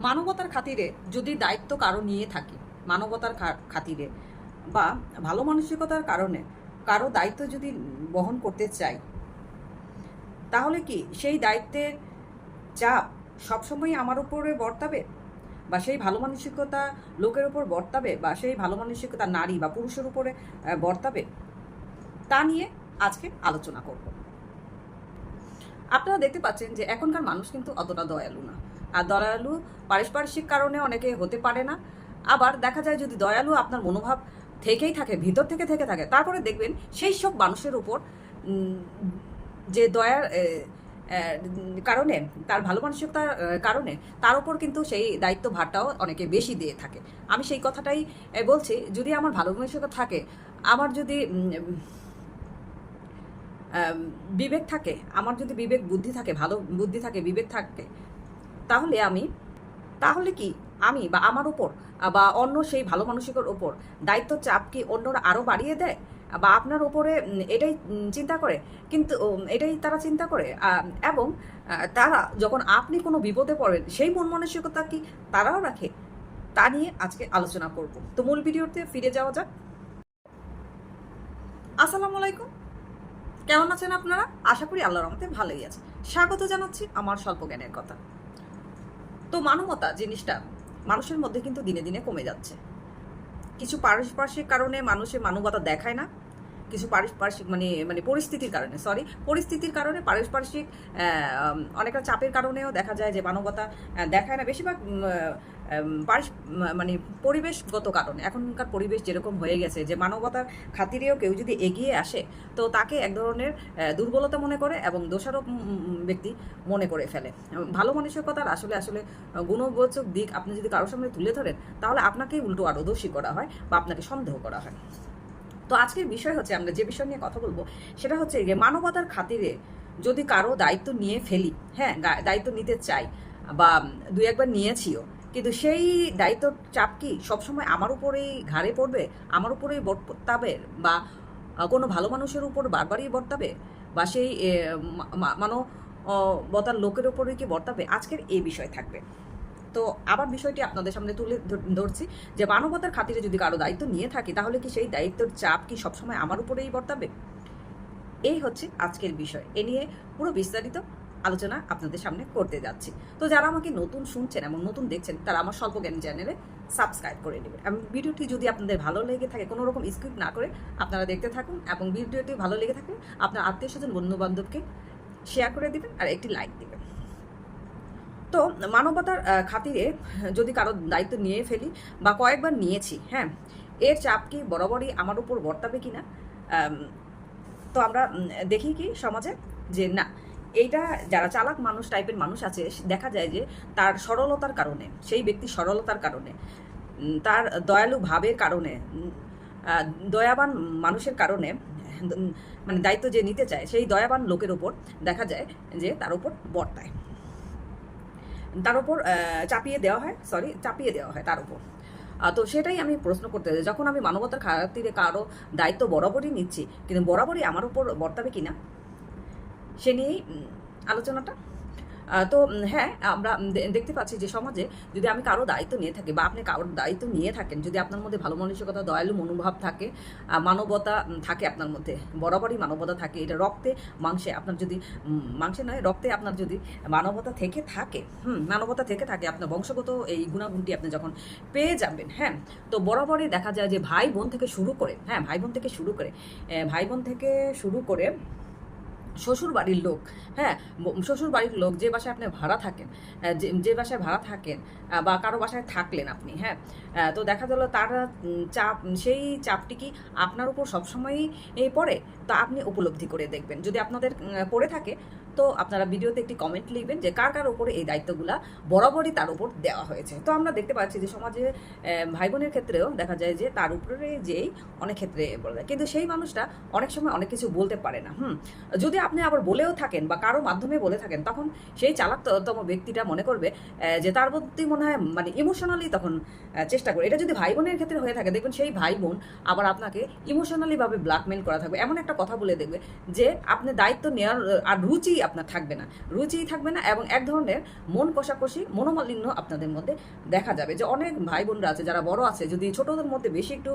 মানবতার খাতিরে যদি দায়িত্ব কারও নিয়ে থাকি, মানবতার খাতিরে বা ভালো মানসিকতার কারণে কারও দায়িত্ব যদি বহন করতে চাই তাহলে কি সেই দায়িত্বের চাপ সবসময় আমার উপরে বর্তাবে? বা সেই ভালো মানসিকতা লোকের উপর বর্তাবে? বা সেই ভালো মানসিকতা নারী বা পুরুষের উপরে বর্তাবে? তা নিয়ে আজকে আলোচনা করব। আপনারা দেখতে পাচ্ছেন যে এখনকার মানুষ কিন্তু অতটা দয়ালু না। আর দয়ালু পারিপার্শ্বিক কারণে অনেকে হতে পারে না। আবার দেখা যায় যদি দয়ালু আপনার মনোভাব থেকেই থাকে, ভিতর থেকে থেকে থাকে, তারপরে দেখবেন সেই সব মানুষের উপর যে দয়ার কারণে, তার ভালো মানসিকতার কারণে তার উপর কিন্তু সেই দায়িত্ব ভারটাও অনেকে বেশি দিয়ে থাকে। আমি সেই কথাটাই বলছি, যদি আমার ভালো মানসিকতা থাকে, আমার যদি বিবেক থাকে, আমার যদি বিবেক বুদ্ধি থাকে, ভালো বুদ্ধি থাকে, বিবেক থাকে তাহলে আমি, তাহলে কি আমি বা আমার ওপর বা অন্য সেই ভালো মানুষের ওপর দায়িত্ব চাপ কি অন্যরা আরও বাড়িয়ে দেয়? বা আপনার ওপরে এটাই চিন্তা করে। কিন্তু এটাই তারা চিন্তা করে। এবং তারা যখন আপনি কোনো বিপদে পড়েন, সেই মন মানসিকতা কি তারাও রাখে? তা নিয়ে আজকে আলোচনা করব। তো মূল ভিডিওতে ফিরে যাওয়া যাক। আসসালামু আলাইকুম। কেমন আছেন আপনারা? আশা করি আল্লাহর রহমতে ভালোই আছে স্বাগত জানাচ্ছি আমার স্বল্প জ্ঞানের কথা। তো মানবতা জিনিসটা মানুষের মধ্যে কিন্তু দিনে দিনে কমে যাচ্ছে। কিছু পারিপার্শ্বিক কারণে মানুষের মানবতা দেখায় না। কিছু পারিপার্শ্বিক মানে মানে পরিস্থিতির কারণে সরি পরিস্থিতির কারণে পারিপার্শ্বিক অনেকটা চাপের কারণেও দেখা যায় যে মানবতা দেখায় না। বেশিরভাগ মানে পরিবেশগত কারণে, এখনকার পরিবেশ যেরকম হয়ে গেছে যে মানবতার খাতিরেও কেউ যদি এগিয়ে আসে, তো তাকে এক ধরনের দুর্বলতা মনে করে এবং দোষারোপ ব্যক্তি মনে করে ফেলে। ভালো মানসিকতার আসলে আসলে গুণবোচক দিক আপনি যদি কারোর সামনে তুলে ধরেন, তাহলে আপনাকেই উল্টো আরও দোষী করা হয় বা আপনাকে সন্দেহ করা হয়। তো আজকের বিষয় হচ্ছে, আমরা যে বিষয় নিয়ে কথা বলব, সেটা হচ্ছে মানবতার খাতিরে যদি কারও দায়িত্ব নিয়ে ফেলি হ্যাঁ দায়িত্ব নিতে চাই বা দুই একবার নিয়েছিও, কিন্তু সেই দায়িত্ব চাপ কি সবসময় আমার উপরেই ঘাড়ে পড়বে, আমার উপরেই বর্তাবে বা কোনো ভালো মানুষের উপর বারবারই বর্তাবে বা সেই মানবতার লোকের উপরেই কি বর্তাবে? আজকের এই বিষয় থাকবে। তো আবার বিষয়টি আপনাদের সামনে তুলে ধর- ধরছি যে মানবতার খাতিরে যদি কারও দায়িত্ব নিয়ে থাকি, তাহলে কি সেই দায়িত্বের চাপ কি সবসময় আমার উপরেই বর্তাবে? এই হচ্ছে আজকের বিষয়। এ নিয়ে পুরো বিস্তারিত আলোচনা আপনাদের সামনে করতে যাচ্ছি। তো যারা আমাকে নতুন শুনছেন এবং নতুন দেখছেন, তারা আমার স্বল্প জ্ঞান চ্যানেলে সাবস্ক্রাইব করে নেবেন। এবং ভিডিওটি যদি আপনাদের ভালো লেগে থাকে, কোনো রকম স্কিপ না করে আপনারা দেখতে থাকুন এবং ভিডিওটি ভালো লেগে থাকলে আপনার আত্মীয় স্বজন বন্ধু বান্ধবকে শেয়ার করে দিবেন আর একটি লাইক দিবেন। তো মানবতার খাতিরে যদি কারও দায়িত্ব নিয়ে ফেলি বা কয়েকবার নিয়েছি হ্যাঁ এর চাপ কি বরাবরই আমার উপর বর্তাবে কি না তো আমরা দেখি কি সমাজে যে না, এইটা যারা চালাক মানুষ, টাইপের মানুষ আছে, দেখা যায় যে তার সরলতার কারণে, সেই ব্যক্তি সরলতার কারণে তার দয়ালু ভাবের কারণে দয়াবান মানুষের কারণে মানে দায়িত্ব যে নিতে চায়, সেই দয়াবান লোকের ওপর দেখা যায় যে তার উপর বর্তায়। তার উপর চাপিয়ে দেওয়া হয় সরি চাপিয়ে দেওয়া হয় তার উপর। তো সেটাই আমি প্রশ্ন করতে চাই। যখন আমি মানবতার খাতিরে কারও দায়িত্ব বরাবরই নিচ্ছি, কিন্তু বরাবরই আমার উপর বর্তাবে কিনা, সে নিয়েই আলোচনাটা? তো হ্যাঁ আমরা দেখতে পাচ্ছি যে সমাজে যদি আমি কারও দায়িত্ব নিয়ে থাকি বা আপনি কারোর দায়িত্ব নিয়ে থাকেন, যদি আপনার মধ্যে ভালো মানসিকতা, দয়ালু মনোভাব থাকে মানবতা থাকে আপনার মধ্যে, বরাবরই মানবতা থাকে, এটা রক্তে মাংসে আপনার যদি মাংসে নয়, রক্তে আপনার যদি মানবতা থেকে থাকে, হুম, মানবতা থেকে থাকে আপনার বংশগত এই গুণাগুণটি আপনি যখন পেয়ে যাবেন হ্যাঁ তো বরাবরই দেখা যায় যে ভাই বোন থেকে শুরু করে হ্যাঁ ভাই বোন থেকে শুরু করে ভাই বোন থেকে শুরু করে শ্বশুর বাড়ির লোক হ্যাঁ? শ্বশুর বাড়ির লোক যে বাসায় আপনি ভাড়া থাকেন যে বাসায় ভাড়া থাকেন বা কারও বাসায় থাকলেন আপনি হ্যাঁ? তো দেখা গেল তার চাপ, সেই চাপটি কি আপনার উপর সবসময়ই পড়ে? তা আপনি উপলব্ধি করে দেখবেন। যদি আপনাদের পড়ে থাকে তো আপনারা ভিডিওতে একটি কমেন্ট লিখবেন যে কার কার উপরে এই দায়িত্বগুলা বরাবরই তার উপর দেওয়া হয়েছে। তো আমরা দেখতে পাচ্ছি যে সমাজে ভাই বোনের ক্ষেত্রেও দেখা যায় যে তার উপরে যেই অনেক ক্ষেত্রে বলা যায়। কিন্তু সেই মানুষটা অনেক সময় অনেক কিছু বলতে পারে না, হুম? যদি আপনি আবার বলেও থাকেন বা কারও মাধ্যমে বলে থাকেন, তখন সেই চালাকতম ব্যক্তিটা মনে করবে যে তার প্রতি মনে হয় মানে ইমোশনালি তখন চেষ্টা করে। এটা যদি ভাই বোনের ক্ষেত্রে হয়ে থাকে, দেখবেন সেই ভাই বোন আবার আপনাকে ইমোশনালি ভাবে ব্ল্যাকমেল করা থাকবে। এমন একটা কথা বলে দেখবে যে আপনি দায়িত্ব নেওয়ার, আর রুচি আপনার থাকবে না, রুচিই থাকবে না এবং এক ধরনের মন কষাকষি, মনোমালিন্য আপনাদের মধ্যে দেখা যাবে। যে অনেক ভাই বোনরা আছে, যারা বড় আছে, যদি ছোটদের মধ্যে বেশি একটু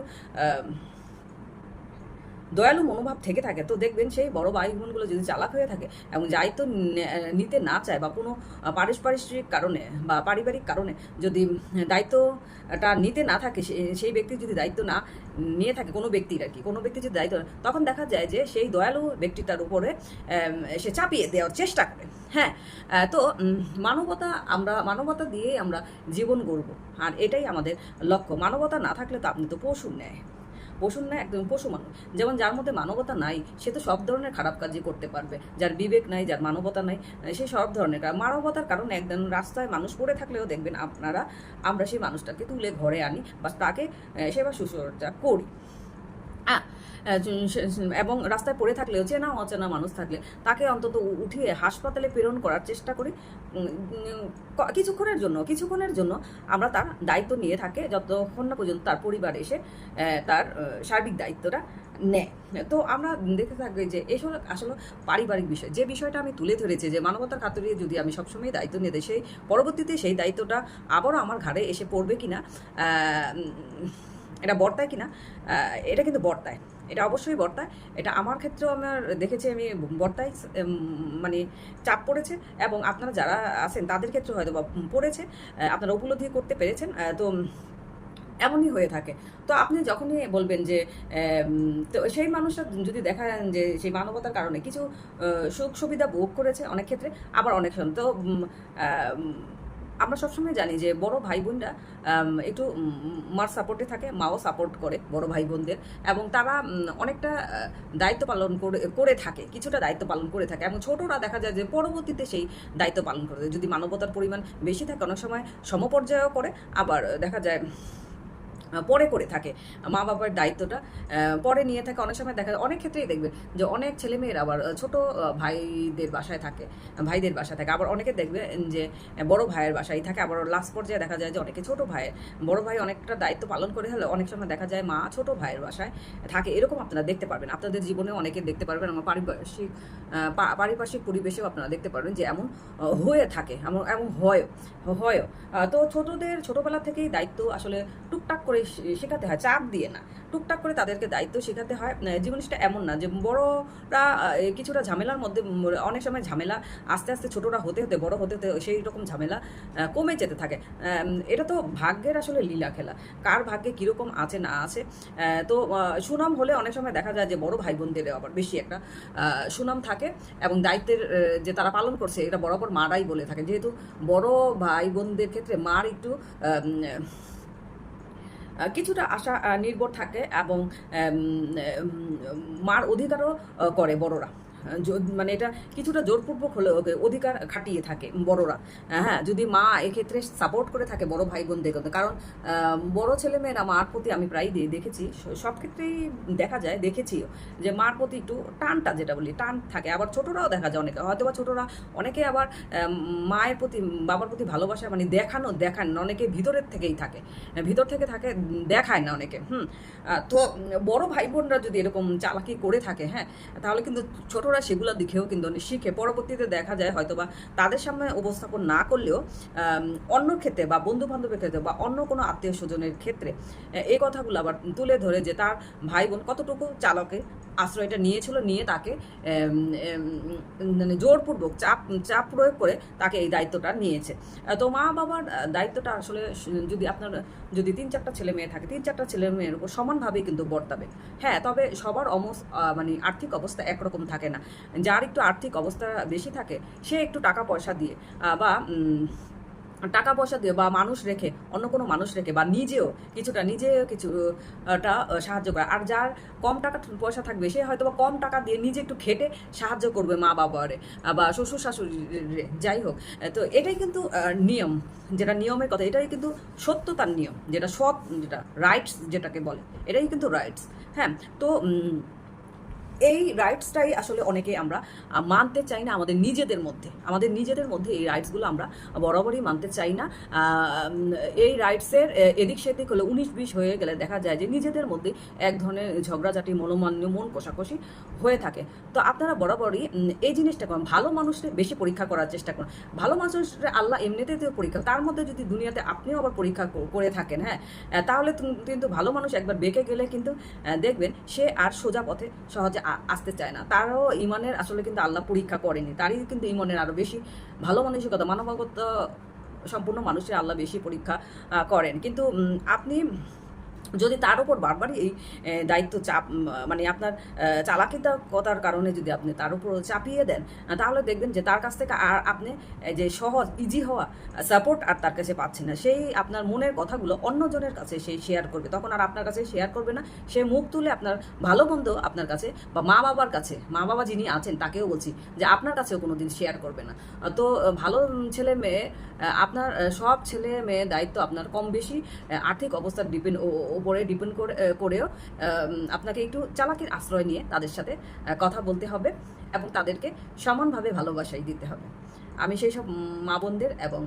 দয়ালু মনোভাব থেকে থাকে। তো দেখবেন সেই বড় ভাই বোনগুলো যদি চালাক হয়ে থাকে এবং দায়িত্ব নিতে না চায় বা কোনো পারিপার্শ্বিক কারণে বা পারিবারিক কারণে যদি দায়িত্বটা নিতে না থাকে সেই ব্যক্তি যদি দায়িত্ব না নিয়ে থাকে, কোনো ব্যক্তির আর কি, কোনো ব্যক্তি যদি দায়িত্ব তখন দেখা যায় যে সেই দয়ালু ব্যক্তিটার উপরে সে চাপিয়ে দেওয়ার চেষ্টা করে। হ্যাঁ তো মানবতা আমরা, মানবতা দিয়েই আমরা জীবন গড়ব। আর এটাই আমাদের লক্ষ্য। মানবতা না থাকলে তো আপনি তো পশুর ন্যায়। পশুর না, একদম পশু মানুষ। যেমন যার মধ্যে মানবতা নাই, সে তো সব ধরনের খারাপ কাজই করতে পারবে। যার বিবেক নাই, যার মানবতা নাই, সে সব ধরনের মানবতার কারণে একদম রাস্তায় মানুষ পড়ে থাকলেও দেখবেন আপনারা, আমরা সেই মানুষটাকে তুলে ঘরে আনি বা তাকে সেবা শুশ্রূষা করি। এবং রাস্তায় পড়ে থাকলেও চেনা অচেনা মানুষ থাকলে তাকে অন্তত উঠিয়ে হাসপাতালে প্রেরণ করার চেষ্টা করি। কিছুক্ষণের জন্য কিছুক্ষণের জন্য আমরা তার দায়িত্ব নিয়ে থাকে, যতক্ষণ না পর্যন্ত তার পরিবার এসে তার সার্বিক দায়িত্বটা নেয়। তো আমরা দেখে থাকবে যে এসব আসলে পারিবারিক বিষয়। যে বিষয়টা আমি তুলে ধরেছি যে মানবতার খাতিরে যদি আমি সবসময় দায়িত্ব নিয়ে দিই সেই পরবর্তীতে সেই দায়িত্বটা আবারও আমার ঘাড়ে এসে পড়বে কিনা এটা বর্তায় কিনা? এটা কিন্তু বর্তায়। এটা অবশ্যই বর্তায়। এটা আমার ক্ষেত্রেও আমার দেখেছি আমি বর্তায় মানে চাপ পড়েছে এবং আপনারা যারা আছেন তাদের ক্ষেত্রে হয়তো বা পড়েছে আপনারা উপলব্ধি করতে পেরেছেন তো এমনই হয়ে থাকে। তো আপনি যখনই বলবেন যে তো সেই মানুষটা যদি দেখা যে সেই মানবতার কারণে কিছু সুখ সুবিধা ভোগ করেছে অনেক ক্ষেত্রে, আবার অনেক তো আমরা সবসময় জানি যে বড় ভাই বোনরা একটু মার সাপোর্টে থাকে, মাও সাপোর্ট করে বড় ভাই বোনদের এবং তারা অনেকটা দায়িত্ব পালন করে করে থাকে, কিছুটা দায়িত্ব পালন করে থাকে এবং ছোটরা দেখা যায় যে পরবর্তীতে সেই দায়িত্ব পালন করে, যদি মানবতার পরিমাণ বেশি থাকে অনেক সময় সমপর্যায়ও করে, আবার দেখা যায় পরে করে থাকে। মা বাবার দায়িত্বটা পরে নিয়ে থাকে। অনেক সময় দেখা অনেক ক্ষেত্রেই দেখবে যে অনেক ছেলেমেয়েরা আবার ছোট ভাইদের বাসায় থাকে, ভাইদের বাসায় থাকে। আবার অনেকে দেখবে যে বড় ভাইয়ের বাসায় থাকে। আবার লাস্ট পর্যায়ে দেখা যায় যে অনেকে ছোট ভাইয়ের বড় ভাই অনেকটা দায়িত্ব পালন করে হলে অনেক সময় দেখা যায় মা ছোট ভাইয়ের বাসায় থাকে। এরকম আপনারা দেখতে পারবেন। আপনাদের জীবনে অনেকে দেখতে পারবেন আমার পারিপার্শ্বিক পারিপার্শ্বিক পরিবেশেও আপনারা দেখতে পারবেন যে এমন হয়ে থাকে, এমন এমন হয় হয় তো ছোটদের, ছোটবেলা থেকেই দায়িত্ব আসলে টুকটাক করে শেখাতে হয় চাপ দিয়ে না। টুকটাক করে তাদেরকে দায়িত্ব শেখাতে হয়। আহ, জিনিসটা এমন না যে বড়রা কিছুটা ঝামেলার মধ্যে অনেক সময় ঝামেলা আস্তে আস্তে ছোটরা হতে হতে বড় হতে হতে সেই রকম ঝামেলা কমে যেতে থাকে। এটা তো ভাগ্যের আসলে লীলা খেলা। কার ভাগ্যে কীরকম আছে না আছে? তো সুনাম হলে অনেক সময় দেখা যায় যে বড় ভাই বোনদের আবার বেশি একটা সুনাম থাকে এবং দায়িত্বের যে তারা পালন করছে এটা বরাবর মারাই বলে থাকে। যেহেতু বড় ভাই বোনদের ক্ষেত্রে মার একটু কিছুটা আশা নির্ভর থাকে এবং মার অধিকারও করে বড়রা। মানে এটা কিছুটা জোরপূর্বক হলেও অধিকার খাটিয়ে থাকে বড়রা। হ্যাঁ যদি মা এক্ষেত্রে সাপোর্ট করে থাকে বড় ভাই বোনদের। কারণ বড় ছেলে মেয়েরা মার প্রতি আমি প্রায় দে- দেখেছি সব ক্ষেত্রেই দেখা যায় দেখেছিও যে মার প্রতি একটু টানটা যেটা বলি টান থাকে। আবার ছোটরাও দেখা যায় অনেকে। হয়তো বা ছোটরা অনেকে আবার মায়ের প্রতি বাবার প্রতি ভালোবাসা মানে দেখানো দেখান না, অনেকে ভিতরের থেকেই থাকে। ভিতর থেকে থাকে দেখায় না অনেকে। হুম তো বড় ভাই বোনরা যদি এরকম চালাকি করে থাকে হ্যাঁ তাহলে কিন্তু ছোটরা সেগুলো দেখেও কিন্তু শিখে পরবর্তীতে দেখা যায় হয়তো বা তাদের সামনে উপস্থাপন না করলেও অন্য ক্ষেত্রে বা বন্ধু বান্ধবের ক্ষেত্রে বা অন্য কোনো আত্মীয় স্বজনের ক্ষেত্রে এই কথাগুলো আবার তুলে ধরে যে তার ভাই বোন কতটুকু চালকে আশ্রয়টা নিয়েছিল, নিয়ে তাকে মানে জোরপূর্বক চাপ চাপ প্রয়োগ করে তাকে এই দায়িত্বটা নিয়েছে। তো মা বাবার দায়িত্বটা আসলে যদি আপনার, যদি তিন চারটা ছেলে মেয়ে থাকে, তিন চারটা ছেলে মেয়ের উপর সমানভাবেই কিন্তু বর্তাবে। হ্যাঁ তবে সবার অমস মানে আর্থিক অবস্থা একরকম থাকে না। যার একটু আর্থিক অবস্থা বেশি থাকে, সে একটু টাকা পয়সা দিয়ে বা টাকা পয়সা দিয়ে বা মানুষ রেখে, অন্য কোনো মানুষ রেখে বা নিজেও কিছুটা নিজে কিছুটা সাহায্য করে। আর যার কম টাকা পয়সা থাকবে, সে হয়তো বা কম টাকা দিয়ে নিজে একটু খেটে সাহায্য করবে মা বাবারে বা শ্বশুর শাশুড়ি যাই হোক। তো এটাই কিন্তু নিয়ম, যেটা নিয়মের কথা, এটাই কিন্তু সত্যতার নিয়ম, যেটা সৎ, যেটা রাইটস যেটাকে বলে, এটাই কিন্তু রাইটস হ্যাঁ? তো এই রাইটসটাই আসলে অনেকে আমরা মানতে চাই না আমাদের নিজেদের মধ্যে। আমাদের নিজেদের মধ্যে এই রাইটসগুলো আমরা বরাবরই মানতে চাই না। এই রাইটসের এদিক সেদিক হলে উনিশ বিশ হয়ে গেলে দেখা যায় যে নিজেদের মধ্যে এক ধরনের ঝগড়াঝাটি, মনোমান্য, মন কষাকষি হয়ে থাকে। তো আপনারা বরাবরই এই জিনিসটা করুন। ভালো মানুষকে বেশি পরীক্ষা করার চেষ্টা করুন। ভালো মানুষের আল্লাহ এমনিতেই পরীক্ষা, তার মধ্যে যদি দুনিয়াতে আপনিও আবার পরীক্ষা করে থাকেন হ্যাঁ তাহলে কিন্তু ভালো মানুষ একবার বেঁকে গেলে কিন্তু দেখবেন সে আর সোজা পথে সহজে আসতে চায় না। তারও ইমানের আসলে কিন্তু আল্লাহ পরীক্ষা করেনি। তারই কিন্তু ইমানের আরও বেশি ভালো মানসিকতা মানবগত সম্পূর্ণ মানুষের আল্লাহ বেশি পরীক্ষা করেন। কিন্তু আপনি যদি তার উপর বারবারই এই দায়িত্ব চাপ মানে আপনার চালাকিতা চালাকিতার কারণে যদি আপনি তার উপর চাপিয়ে দেন তাহলে দেখবেন যে তার কাছ থেকে আর আপনি যে সহজ ইজি হওয়া সাপোর্ট আর তার কাছে পাচ্ছেন না। সেই আপনার মনের কথাগুলো অন্যজনের কাছে সেই শেয়ার করবে। তখন আর আপনার কাছে শেয়ার করবে না। সে মুখ তুলে আপনার ভালো মন্দ আপনার কাছে বা মা বাবার কাছে, মা বাবা যিনি আছেন তাকেও বলছি যে আপনার কাছেও কোনো দিন শেয়ার করবে না। তো ভালো ছেলে মেয়ে আপনার সব ছেলে মেয়ে দায়িত্ব আপনার কম বেশি আর্থিক অবস্থার ডিপেন্ড ওপরে ডিপেন্ড করে করেও আপনাকে একটু চালাকির আশ্রয় নিয়ে তাদের সাথে কথা বলতে হবে এবং তাদেরকে সমানভাবে ভালোবাসাই দিতে হবে। আমি সেই সব মা বোনদের এবং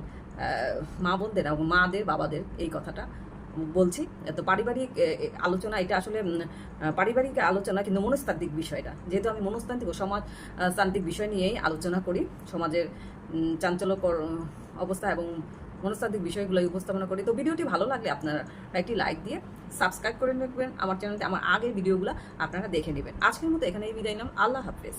মা বোনদের এবং মাদের বাবাদের এই কথাটা বলছি। তো পারিবারিক আলোচনা এটা আসলে পারিবারিক আলোচনা কিন্তু মনস্তাত্ত্বিক বিষয়টা। যেহেতু আমি মনস্তান্ত্রিক ও সমাজ আহ, তান্ত্রিক বিষয় নিয়েই আলোচনা করি সমাজের চাঞ্চল্যকর অবস্থা এবং মনস্তাত্ত্বিক বিষয়গুলো উপস্থাপনা করি। তো ভিডিওটি ভালো লাগলে আপনারা একটি লাইক দিয়ে সাবস্ক্রাইব করে রাখবেন। আমার চ্যানেলতে আমার আগের ভিডিওগুলো আপনারা দেখে নেবেন। আজকের মতো এখানেই বিদায় নাম আল্লাহ হাফেজ।